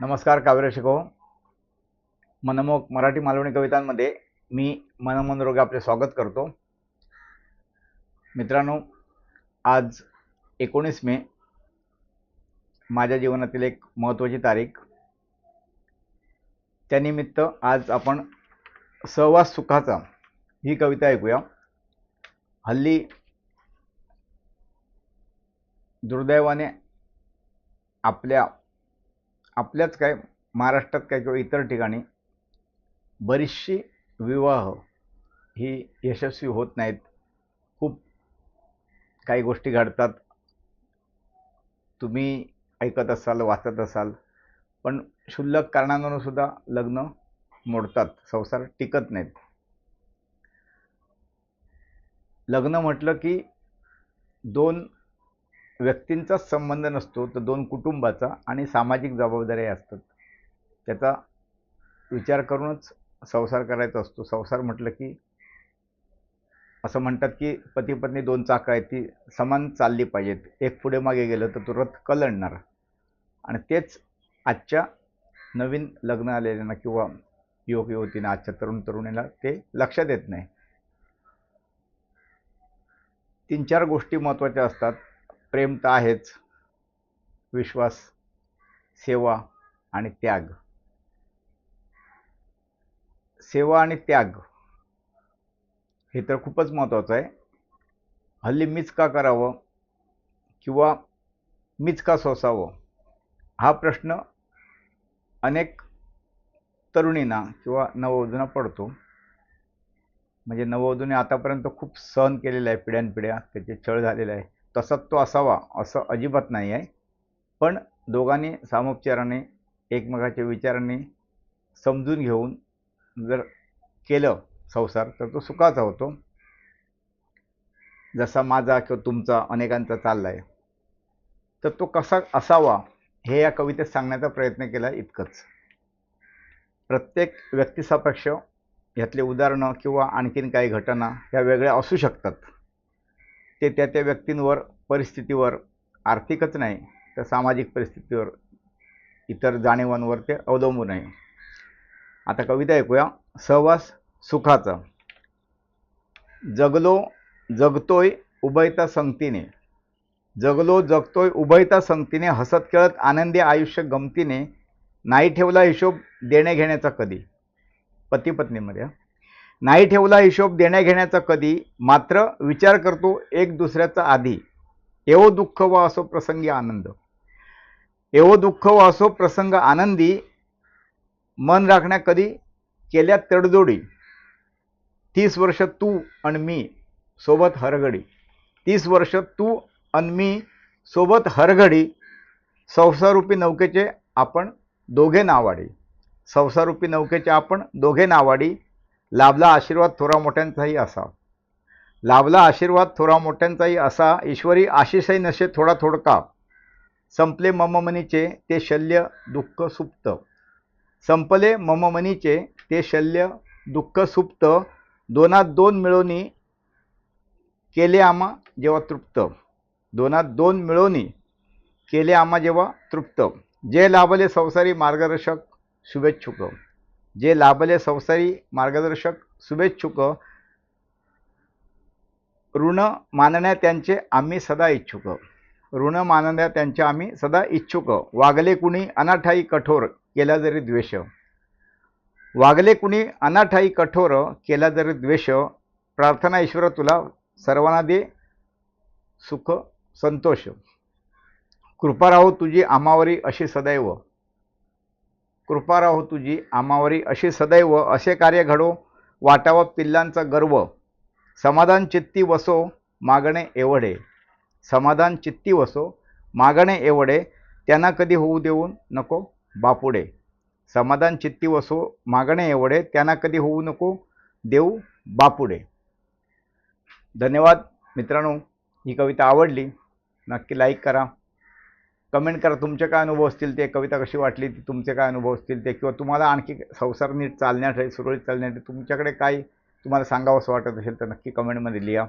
नमस्कार काव्य शिको मनमोहक मराठी मालवणी कवितांमध्ये मी मनमनरोग आपले स्वागत करतो. मित्रांनो आज एकोणीस मे माझ्या जीवनातील एक महत्त्वाची तारीख. त्यानिमित्त आज आपण सहवास सुखाचा ही कविता ऐकूया. हल्ली दुर्दैवाने आपल्या आपल्याच काय महाराष्ट्रात काय किंवा इतर ठिकाणी बरीचशी विवाह ही यशस्वी होत नाहीत. खूप काही गोष्टी घडतात. तुम्ही ऐकत असाल वाचत असाल पण क्षुल्लक कारणांवरून सुद्धा लग्न मोडतात. संसार टिकत नाहीत. लग्न म्हटलं की दोन व्यक्तींचाच संबंध नसतो तर दोन कुटुंबाचा आणि सामाजिक जबाबदाऱ्या असतात. त्याचा विचार करूनच संसार करायचा असतो. संसार म्हटलं की असं म्हणतात की पती पत्नी दोन चाकं आहेत ती समान चालली पाहिजेत. एक पुढे मागे गेलं तर तो रथ कलंडणार आणि तेच आजच्या नवीन लग्न आलेल्यांना किंवा युवक युवतींना आजच्या तरुण तरुणीला ते लक्षात येत नाही. तीन चार गोष्टी महत्त्वाच्या असतात. प्रेम तर आहेच. विश्वास सेवा आणि त्याग. सेवा आणि त्याग हे तर खूपच महत्त्वाचं आहे. हल्ली मीच का करावं किंवा मीच का सोसावं? हा प्रश्न अनेक तरुणींना किंवा नववधूंना पडतो. म्हणजे नववधूने आतापर्यंत खूप सहन केलेलं आहे पिढ्यानपिढ्या. त्याचे छळ झालेलं आहे. तसाच तो असावा असं अजिबात नाही आहे. पण दोघांनी सामोपचाराने एकमेकाच्या विचाराने समजून घेऊन जर केलं संसार तर तो सुखाचा होतो. जसा माझा किंवा तुमचा अनेकांचा चालला आहे तर तो कसा असावा हे या कवितेत सांगण्याचा प्रयत्न केला इतकंच. प्रत्येक व्यक्तिसापेक्ष यातले उदाहरणं किंवा आणखीन काही घटना ह्या वेगळ्या असू शकतात. ते त्या त्या व्यक्तींवर परिस्थितीवर आर्थिकच नाही तर सामाजिक परिस्थितीवर इतर जाणीवांवर ते अवलंबून आहे. आता कविता ऐकूया. सहवास सुखाचा. जगलो जगतोय उभयता संगतीने. जगलो जगतोय उभयता संगतीने हसत खेळत आनंदी आयुष्य गमतीने नाही ठेवला हिशोब देण्या घेण्याचा कधी? पती पत्नीमध्ये नाही ठेवला हिशोब देण्याघेण्याचा कधी मात्र विचार करतो एक दुसऱ्याचा आधी. एवो दुःख व असो प्रसंगी आनंद. एवो दुःख व असो प्रसंग आनंदी मन राखण्या कधी केल्या तडजोडी. तीस वर्ष तू आणि मी सोबत हरघडी. तीस वर्ष तू आणि मी सोबत हरघडी. संसारूपी नौकेचे आपण दोघे नावाडी. संसारूपी नौकेचे आपण दोघे नावाडी. लाभला आशीर्वाद थोरा मोठ्यांचाही असा. लाभला आशीर्वाद थोरा मोठ्यांचाही असा ईश्वरी आशिषही नशे थोडा थोडका. संपले मममनीचे ते शल्य दुःख सुप्त. संपले मममनीचे ते शल्य दुःख सुप्त. दोनात दोन मिळवणी केले आम्हा जेव्हा तृप्त. दोनात दोन मिळवणी केले आम्हा जेव्हा तृप्त. जे लाभले संसारी मार्गदर्शक शुभेच्छुक. जे लाभले संसारी मार्गदर्शक शुभेच्छुक ऋण मानण्या त्यांचे आम्ही सदा इच्छुक. ऋण मानण्या त्यांचे आम्ही सदा इच्छुक. वागले कुणी अनाठाई कठोर केला जरी द्वेष. वागले कुणी अनाठाई कठोर केला जरी द्वेष. प्रार्थना ईश्वर तुला सर्वांना दे. सुख संतोष. कृपा राहो तुझी आमावरी अशी सदैव. कृपा राहो तुझी आमावरी अशी सदैव असे कार्य घडो वाटावा पिल्लांचा गर्व. समाधान चित्ती वसो मागणे एवढे. समाधान चित्ती वसो मागणे एवढे. त्यांना कधी होऊ देऊन नको बापुडे. समाधान चित्ती वसो मागणे एवढे. त्यांना कधी होऊ नको देऊ बापुडे. धन्यवाद मित्रांनो. ही कविता आवडली नक्की लाईक करा. कमेंट करा तुमचे काय अनुभव असतील ते कविता कशी वाटली ती तुमचे काय अनुभव असतील ते किंवा तुम्हाला आणखी संसार नीट चालण्यासाठी सुरळीत चालण्यासाठी तुमच्याकडे काय तुम्हाला सांगावंसं वाटत असेल तर नक्की कमेंटमध्ये लिहा.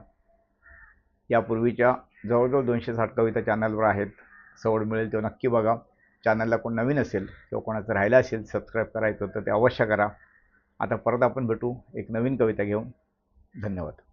यापूर्वीच्या जवळजवळ दोनशे साठ कविता चॅनलवर आहेत. सवड मिळेल तेव्हा नक्की बघा. चॅनलला कोण नवीन असेल किंवा कोणाचं राहिलं असेल सबस्क्राईब करायचं तर ते अवश्य करा. आता परत आपण भेटू एक नवीन कविता घेऊन. धन्यवाद.